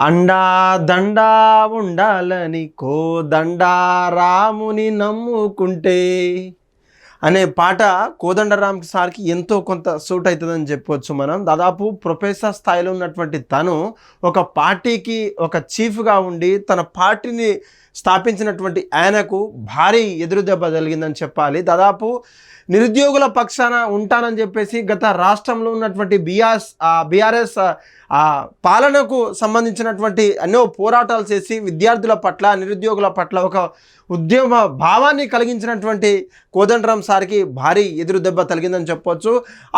అండా దండా ఉండాలని కో దండా రాముని నమ్ముకుంటే అనే పాట కోదండరామ్ సార్కి ఎంతో కొంత సూట్ అవుతుందని చెప్పవచ్చు మనం. దాదాపు ప్రొఫెసర్ స్థాయిలో ఉన్నటువంటి తను ఒక పార్టీకి ఒక చీఫ్గా ఉండి తన పార్టీని స్థాపించినటువంటి ఆయనకు భారీ ఎదురుదెబ్బ జరిగిందని చెప్పాలి. దాదాపు నిరుద్యోగుల పక్షాన ఉంటానని చెప్పేసి గత రాష్ట్రంలో ఉన్నటువంటి బీఆర్ బీఆర్ఎస్ ఆ పాలనకు సంబంధించినటువంటి ఎన్నో పోరాటాలు చేసి విద్యార్థుల పట్ల నిరుద్యోగుల పట్ల ఒక ఉద్యమ భావాన్ని కలిగించినటువంటి కోదండరామ్ సార్కి భారీ ఎదురుదెబ్బ తగిలిందని చెప్పొచ్చు.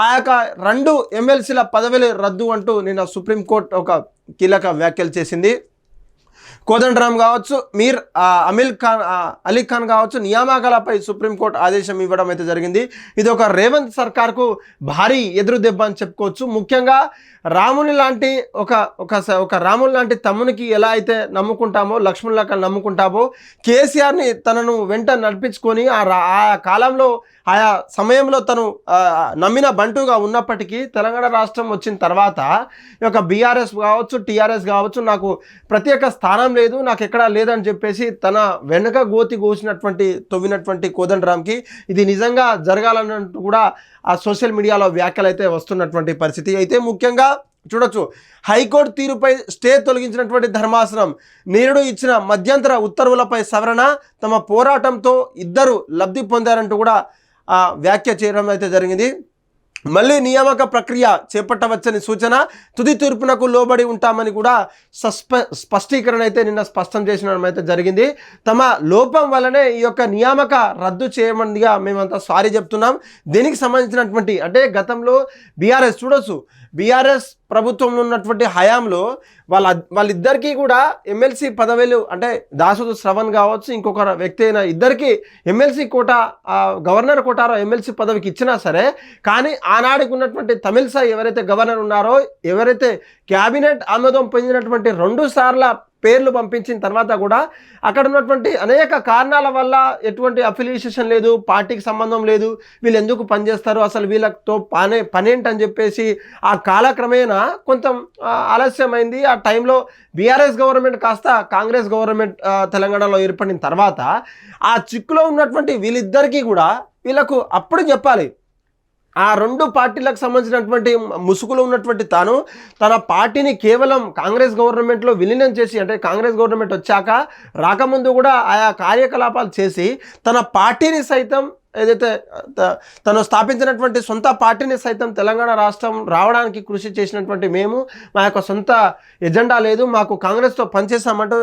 ఆ యొక్క రెండు ఎమ్మెల్సీల పదవులు రద్దు అంటూ నిన్న సుప్రీంకోర్టు ఒక కీలక వ్యాఖ్యలు చేసింది. కోదండరామ్ కావచ్చు మీర్ అమీల్ అమిల్ ఖాన్ అలీ ఖాన్ కావచ్చు నియామకాలపై సుప్రీంకోర్టు ఆదేశం ఇవ్వడం అయితే జరిగింది. ఇది ఒక రేవంత్ సర్కార్కు భారీ ఎదురు దెబ్బ అని చెప్పుకోవచ్చు. ముఖ్యంగా రాముని లాంటి ఒక ఒక స- ఒక రాముని లాంటి తమ్మునికి ఎలా అయితే నమ్ముకుంటామో లక్ష్మణ్ లెక్క నమ్ముకుంటామో కేసీఆర్ని తనను వెంట నడిపించుకొని ఆ రా- ఆ కాలంలో ఆయా సమయంలో తను నమ్మిన బంటుగా ఉన్నప్పటికీ తెలంగాణ రాష్ట్రం వచ్చిన తర్వాత ఈ యొక్క బీఆర్ఎస్ కావచ్చు టీఆర్ఎస్ కావచ్చు నాకు ప్రత్యేక స్థానం లేదు నాకు ఎక్కడా లేదని చెప్పేసి తన వెనుక గోతి కోసినటువంటి తవ్వినటువంటి కోదండరామ్కి ఇది నిజంగా జరగాలన్నట్టు కూడా ఆ సోషల్ మీడియాలో వ్యాఖ్యలు అయితే వస్తున్నటువంటి పరిస్థితి. అయితే ముఖ్యంగా చూడొచ్చు హైకోర్టు తీరుపై స్టే తొలగించినటువంటి ధర్మాసనం నేరుడు ఇచ్చిన మధ్యంతర ఉత్తర్వులపై సవరణ తమ పోరాటంతో ఇద్దరు లబ్ధి పొందారంటూ కూడా ఆ, వ్యాఖ్య చేయడం అయితే జరిగింది. మళ్ళీ నియామక ప్రక్రియ చేపట్టవచ్చని సూచన తుది తీర్పునకు లోబడి ఉంటామని కూడా సస్ప స్పష్టీకరణ అయితే నిన్న స్పష్టం చేసిన అయితే జరిగింది. తమ లోపం వల్లనే ఈ యొక్క నియామక రద్దు చేయమందిగా మేమంతా సారీ చెప్తున్నాం. దీనికి సంబంధించినటువంటి అంటే గతంలో బీఆర్ఎస్ చూడొచ్చు బీఆర్ఎస్ ప్రభుత్వంలో ఉన్నటువంటి హయాంలో వాళ్ళ వాళ్ళిద్దరికీ కూడా ఎమ్మెల్సీ పదవులు అంటే దాసుడు శ్రవణ్ కావచ్చు ఇంకొక వ్యక్తి అయిన ఇద్దరికి ఎమ్మెల్సీ కోట గవర్నర్ కోటారో ఎమ్మెల్సీ పదవికి ఇచ్చినా సరే కానీ ఆనాడికి ఉన్నటువంటి తమిళసై ఎవరైతే గవర్నర్ ఉన్నారో ఎవరైతే క్యాబినెట్ ఆమోదం పొందినటువంటి రెండు సార్ల పేర్లు పంపించిన తర్వాత కూడా అక్కడ ఉన్నటువంటి అనేక కారణాల వల్ల ఎటువంటి అఫిలియేషన్ లేదు పార్టీకి సంబంధం లేదు వీళ్ళు ఎందుకు పనిచేస్తారు అసలు వీళ్ళతో పనే పనేంటని చెప్పేసి ఆ కాలక్రమేణా కొంచెం ఆలస్యమైంది. ఆ టైంలో బీఆర్ఎస్ గవర్నమెంట్ కాస్త కాంగ్రెస్ గవర్నమెంట్ తెలంగాణలో ఏర్పడిన తర్వాత ఆ చిక్కులో ఉన్నటువంటి వీళ్ళిద్దరికీ కూడా వీళ్ళకు అప్పుడు చెప్పాలి. ఆ రెండు పార్టీలకు సంబంధించినటువంటి ముసుగులో ఉన్నటువంటి తాను తన పార్టీని కేవలం కాంగ్రెస్ గవర్నమెంట్లో విలీనం చేసి అంటే కాంగ్రెస్ గవర్నమెంట్ వచ్చాక రాకముందు కూడా ఆయా కార్యకలాపాలు చేసి తన పార్టీని సైతం ఏదైతే తను స్థాపించినటువంటి సొంత పార్టీని సైతం తెలంగాణ రాష్ట్రం రావడానికి కృషి చేసినటువంటి మేము మా యొక్క సొంత ఎజెండా లేదు మాకు కాంగ్రెస్తో పనిచేస్తామంటూ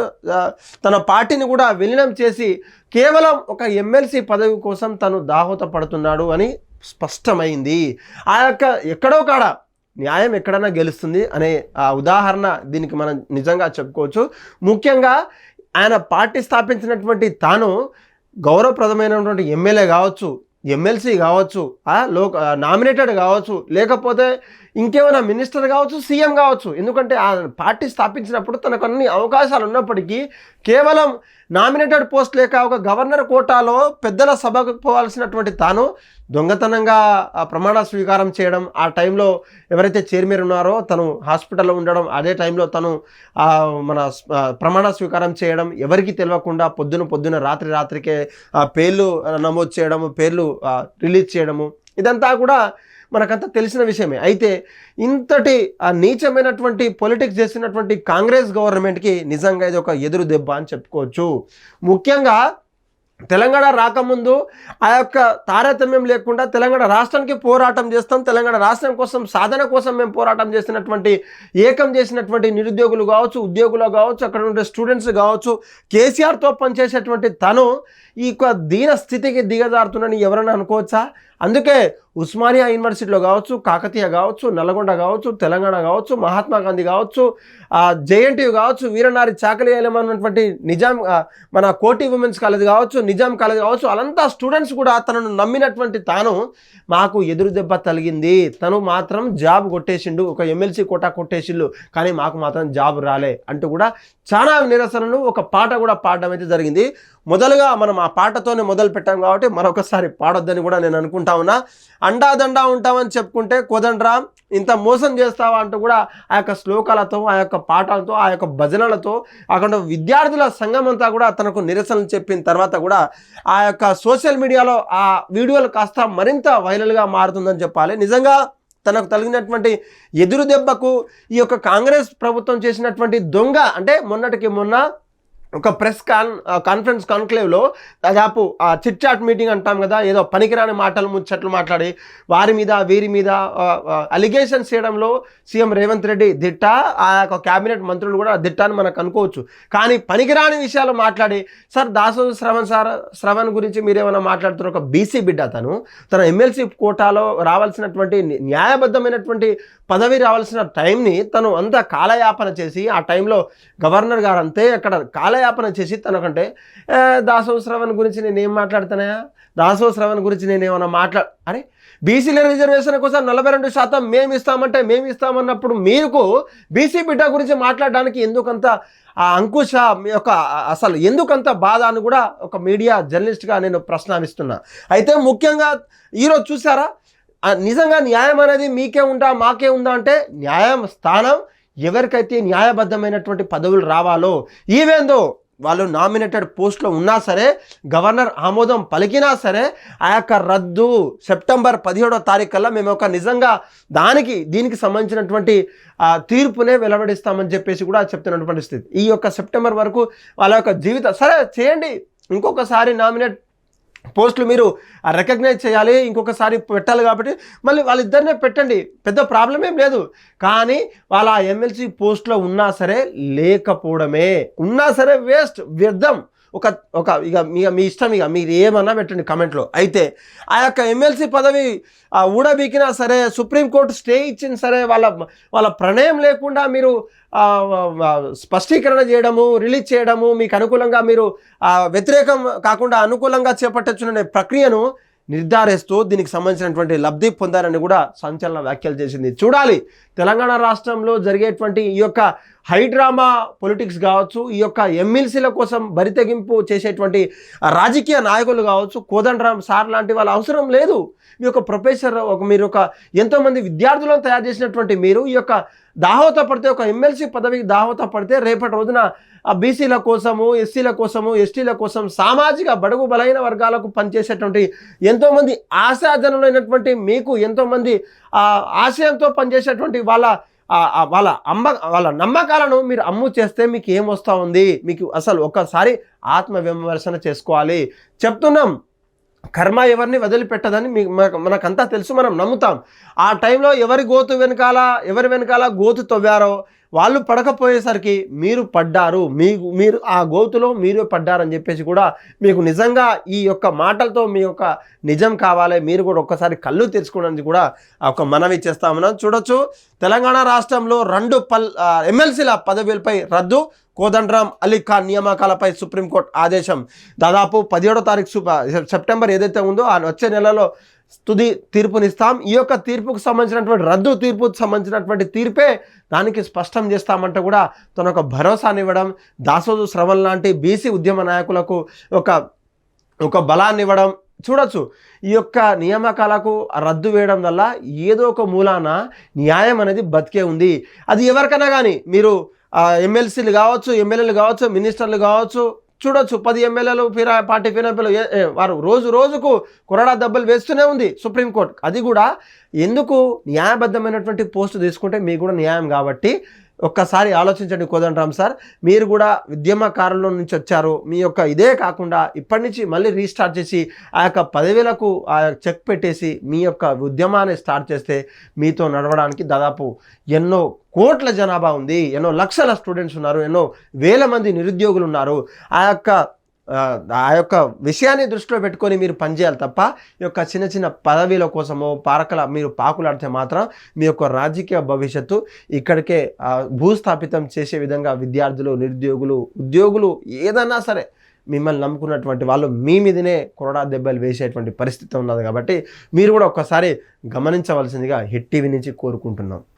తన పార్టీని కూడా విలీనం చేసి కేవలం ఒక ఎమ్మెల్సీ పదవి కోసం తను దాహోత పడుతున్నాడు అని స్పష్టమైంది. ఆ యొక్క ఎక్కడో కాడ న్యాయం ఎక్కడైనా గెలుస్తుంది అనే ఆ ఉదాహరణ దీనికి మనం నిజంగా చెప్పుకోవచ్చు. ముఖ్యంగా ఆయన పార్టీ స్థాపించినటువంటి తాను గౌరవప్రదమైనటువంటి ఎమ్మెల్యే కావచ్చు ఎమ్మెల్సీ కావచ్చు లోక నామినేటెడ్ కావచ్చు లేకపోతే ఇంకేమైనా మినిస్టర్ కావచ్చు సీఎం కావచ్చు. ఎందుకంటే ఆ పార్టీ స్థాపించినప్పుడు తనకు అన్ని అవకాశాలు ఉన్నప్పటికీ కేవలం నామినేటెడ్ పోస్ట్ లేక ఒక గవర్నర్ కోటాలో పెద్దల సభకు పోవాల్సినటువంటి తాను దొంగతనంగా ప్రమాణ స్వీకారం చేయడం ఆ టైంలో ఎవరైతే చైర్మన్ ఉన్నారో తను హాస్పిటల్లో ఉండడం అదే టైంలో తను మన ప్రమాణ స్వీకారం చేయడం ఎవరికి తెలియకుండా పొద్దున పొద్దున రాత్రి రాత్రికే ఆ పేర్లు నమోదు చేయడము పేర్లు రిలీజ్ చేయడము ఇదంతా కూడా మనకంతా తెలిసిన విషయమే. అయితే ఇంతటి ఆ నీచమైనటువంటి పొలిటిక్స్ చేసినటువంటి కాంగ్రెస్ గవర్నమెంట్కి నిజంగా ఇది ఒక ఎదురు దెబ్బ అని చెప్పుకోవచ్చు. ముఖ్యంగా తెలంగాణ రాకముందు ఆ యొక్క తారతమ్యం లేకుండా తెలంగాణ రాష్ట్రానికి పోరాటం చేస్తాం తెలంగాణ రాష్ట్రం కోసం సాధన కోసం మేము పోరాటం చేసినటువంటి ఏకం చేసినటువంటి నిరుద్యోగులు కావచ్చు ఉద్యోగులు కావచ్చు అక్కడ ఉండే స్టూడెంట్స్ కావచ్చు కేసీఆర్తో పనిచేసేటువంటి తను ఈ యొక్క దీన స్థితికి దిగజారుతుందని ఎవరైనా అనుకోవచ్చా? అందుకే ఉస్మానియా యూనివర్సిటీలో కావచ్చు కాకతీయ కావచ్చు నల్గొండ కావచ్చు తెలంగాణ కావచ్చు మహాత్మా గాంధీ కావచ్చు జేఎన్టీయు కావచ్చు వీరనారి చాకలి ఉన్నటువంటి నిజాం మన కోటి ఉమెన్స్ కాలేజ్ కావచ్చు నిజాం కాలేజ్ కావచ్చు అలంతా స్టూడెంట్స్ కూడా తనను నమ్మినటువంటి తాను మాకు ఎదురు దెబ్బ తలిగింది తను మాత్రం జాబ్ కొట్టేసిండు ఒక ఎమ్మెల్సీ కోటా కొట్టేసిండు కానీ మాకు మాత్రం జాబ్ రాలే అంటూ కూడా చాలా నిరసనలు ఒక పాట కూడా పాడడం అయితే జరిగింది. మొదలుగా మనం ఆ పాటతోనే మొదలు పెట్టాం కాబట్టి మరొకసారి పాడొద్దని కూడా నేను అనుకుంటా ఉన్నా. అండాదండా ఉంటామని చెప్పుకుంటే కోదండ్రా ఇంత మోసం చేస్తావా అంటూ కూడా ఆ యొక్క శ్లోకాలతో ఆ యొక్క పాటలతో ఆ యొక్క భజనలతో అక్కడ విద్యార్థుల సంఘం అంతా కూడా తనకు నిరసనలు చెప్పిన తర్వాత కూడా ఆ యొక్క సోషల్ మీడియాలో ఆ వీడియోలు కాస్త మరింత వైరల్గా మారుతుందని చెప్పాలి. నిజంగా తనకు తగినటువంటి ఎదురు దెబ్బకు ఈ యొక్క కాంగ్రెస్ ప్రభుత్వం చేసినటువంటి దొంగ అంటే మొన్నటికి మొన్న ఒక ప్రెస్ కాన్ కాన్ఫరెన్స్ కాన్క్లేవ్లో దాదాపు ఆ చిట్ చాట్ మీటింగ్ అంటాం కదా ఏదో పనికిరాని మాటలు ముచ్చట్లు మాట్లాడి వారి మీద వీరి మీద అలిగేషన్స్ చేయడంలో సీఎం రేవంత్ రెడ్డి దిట్ట ఆ యొక్క క్యాబినెట్ మంత్రులు కూడా దిట్ట అని మనకు అనుకోవచ్చు. కానీ పనికిరాని విషయాలు మాట్లాడి సార్ దాసో శ్రవణ్ సార్ శ్రవణ్ గురించి మీరేమైనా మాట్లాడుతున్న ఒక బీసీ బిడ్డ తను తన ఎమ్మెల్సీ కోటాలో రావాల్సినటువంటి న్యాయబద్ధమైనటువంటి పదవి రావాల్సిన టైంని తను అంతా కాలయాపన చేసి ఆ టైంలో గవర్నర్ గారు అంతే అక్కడ కాలయాపన చేసి తనకంటే దాసవ దాసో శ్రవణ్ గురించి నేను ఏం దాసవ దాసో శ్రవణ్ గురించి నేను ఏమైనా మాట్లా అరే బీసీల రిజర్వేషన్ కోసం నలభై రెండు శాతం మేము ఇస్తామంటే మేము ఇస్తామన్నప్పుడు మీకు బీసీ బిడ్డ గురించి మాట్లాడడానికి ఎందుకంత ఆ అంకుశ మీ యొక్క అసలు ఎందుకంత బాధ అని కూడా ఒక మీడియా జర్నలిస్ట్గా నేను ప్రశ్నానిస్తున్నా అయితే ముఖ్యంగా ఈరోజు చూసారా? నిజంగా న్యాయం అనేది మీకే ఉందా మాకే ఉందా అంటే న్యాయం స్థానం ఎవరికైతే న్యాయబద్ధమైనటువంటి పదవులు రావాలో ఈవేందో వాళ్ళు నామినేటెడ్ పోస్ట్లో ఉన్నా సరే గవర్నర్ ఆమోదం పలికినా సరే ఆ యొక్క రద్దు సెప్టెంబర్ పదిహేడో తారీఖు కల్లా మేము ఒక నిజంగా దానికి దీనికి సంబంధించినటువంటి తీర్పునే వెలువడిస్తామని చెప్పేసి కూడా చెప్తున్నటువంటి స్థితి. ఈ యొక్క సెప్టెంబర్ వరకు వాళ్ళ యొక్క జీవితం సరే చేయండి. ఇంకొకసారి నామినేట్ పోస్టులు మీరు రికగ్నైజ్ చేయాలి ఇంకొకసారి పెట్టాలి కాబట్టి మళ్ళీ వాళ్ళిద్దరినే పెట్టండి. పెద్ద ప్రాబ్లం ఏం లేదు. కానీ వాళ్ళ ఎమ్మెల్సీ పోస్ట్లో ఉన్నా సరే లేకపోవడమే. ఉన్నా సరే వేస్ట్ వ్యర్థం. ఒక ఒక ఇక మీ మీ ఇష్టం ఇక మీరు ఏమన్నా పెట్టండి కమెంట్లో. అయితే ఆ యొక్క ఎమ్మెల్సీ పదవి ఆ, ఊడబీకినా సరే సుప్రీంకోర్టు స్టే ఇచ్చిన సరే వాళ్ళ వాళ్ళ ప్రణయం లేకుండా మీరు స్పష్టీకరణ చేయడము రిలీజ్ చేయడము మీకు అనుకూలంగా మీరు వ్యతిరేకం కాకుండా అనుకూలంగా చేపట్టచ్చునే ప్రక్రియను నిర్ధారిస్తూ దీనికి సంబంధించినటువంటి లబ్ధి పొందారని కూడా సంచలన వ్యాఖ్యలు చేసింది. చూడాలి తెలంగాణ రాష్ట్రంలో జరిగేటువంటి ఈ యొక్క హైడ్రామా పొలిటిక్స్ కావచ్చు ఈ యొక్క ఎమ్మెల్సీల కోసం బరితెగింపు చేసేటువంటి రాజకీయ నాయకులు కావచ్చు కోదండరామ్ సార్ లాంటి వాళ్ళ అవసరం లేదు. మీ యొక్క ప్రొఫెసర్ ఒక మీరు ఒక ఎంతోమంది విద్యార్థులను తయారు చేసినటువంటి మీరు ఈ యొక్క దాహోత పడితే ఒక ఎమ్మెల్సీ పదవికి దాహోత పడితే రేపటి రోజున ఆ బీసీల కోసము ఎస్సీల కోసము ఎస్టీల కోసం సామాజిక బడుగు బలైన వర్గాలకు పనిచేసేటువంటి ఎంతోమంది ఆశాజనులైనటువంటి మీకు ఎంతోమంది ఆశయంతో పనిచేసేటువంటి వాళ్ళ వాళ్ళ అమ్మ వాళ్ళ నమ్మకాలను మీరు అమ్ము చేస్తే మీకు ఏం వస్తూ ఉంది? మీకు అసలు ఒక్కసారి ఆత్మ విమర్శన చేసుకోవాలి. చెప్తున్నాం కర్మ ఎవరిని వదిలిపెట్టదని మీ మనకంతా తెలుసు మనం నమ్ముతాం. ఆ టైంలో ఎవరి గోతు వెనకాల ఎవరి వెనకాల గోతు తవ్వారో వాళ్ళు పడకపోయేసరికి మీరు పడ్డారు మీకు మీరు ఆ గోతులో మీరు పడ్డారని చెప్పేసి కూడా మీకు నిజంగా ఈ యొక్క మాటలతో మీ యొక్క నిజం కావాలి. మీరు కూడా ఒక్కసారి కళ్ళు తెరుచుకోవడానికి కూడా ఒక మనవి చేస్తా చూడొచ్చు తెలంగాణ రాష్ట్రంలో రెండు పల్ ఎమ్మెల్సీల పదవులపై రద్దు కోదండరాం అలీ ఖాన్ నియామకాలపై సుప్రీంకోర్టు ఆదేశం. దాదాపు పదిహేడో తారీఖు సెప్టెంబర్ ఏదైతే ఉందో ఆ వచ్చే నెలలో తుది తీర్పునిస్తాం. ఈ యొక్క తీర్పుకు సంబంధించినటువంటి రద్దు తీర్పుకు సంబంధించినటువంటి తీర్పే దానికి స్పష్టం చేస్తామంటే కూడా తన ఒక భరోసానివ్వడం దాసోజు శ్రవణ్ లాంటి బీసీ ఉద్యమ నాయకులకు ఒక ఒక బలాన్ని ఇవ్వడం. చూడొచ్చు ఈ యొక్క నియామకాలకు రద్దు వేయడం వల్ల ఏదో ఒక మూలాన న్యాయం అనేది బతికే ఉంది. అది ఎవరికైనా కానీ మీరు ఎమ్మెల్సీలు కావచ్చు ఎమ్మెల్యేలు కావచ్చు మినిస్టర్లు కావచ్చు చూడొచ్చు. పది ఎమ్మెల్యేలు ఫిరా పార్టీ ఫిరాయిలు వారు రోజు రోజుకు కొరడా దెబ్బలు వేస్తూనే ఉంది సుప్రీంకోర్టు అది కూడా ఎందుకు న్యాయబద్ధమైనటువంటి పోస్టు తీసుకుంటే మీకు కూడా న్యాయం కాబట్టి ఒక్కసారి ఆలోచించండి కోదండరామ్ సార్. మీరు కూడా ఉద్యమకారుల నుంచి వచ్చారు. మీ యొక్క ఇదే కాకుండా ఇప్పటి నుంచి మళ్ళీ రీస్టార్ట్ చేసి ఆ యొక్క పదివేలకు ఆ చెక్ పెట్టేసి మీ యొక్క ఉద్యమాన్ని స్టార్ట్ చేస్తే మీతో నడవడానికి దాదాపు ఎన్నో కోట్ల జనాభా ఉంది. ఎన్నో లక్షల స్టూడెంట్స్ ఉన్నారు. ఎన్నో వేల మంది నిరుద్యోగులు ఉన్నారు. ఆ యొక్క ఆ, యొక్క విషయాన్ని దృష్టిలో పెట్టుకొని మీరు పనిచేయాలి తప్ప ఈ యొక్క చిన్న చిన్న పదవీల కోసమో పారకల మీరు పాకులాడితే మాత్రం మీ యొక్క రాజకీయ భవిష్యత్తు ఇక్కడికే భూస్థాపితం చేసే విధంగా విద్యార్థులు నిరుద్యోగులు ఉద్యోగులు ఏదన్నా సరే మిమ్మల్ని నమ్ముకున్నటువంటి వాళ్ళు మీ మీదనే కొరడా దెబ్బలు వేసేటువంటి పరిస్థితి ఉన్నది కాబట్టి మీరు కూడా ఒక్కసారి గమనించవలసిందిగా హిట్ టీవీ నుంచి కోరుకుంటున్నాం.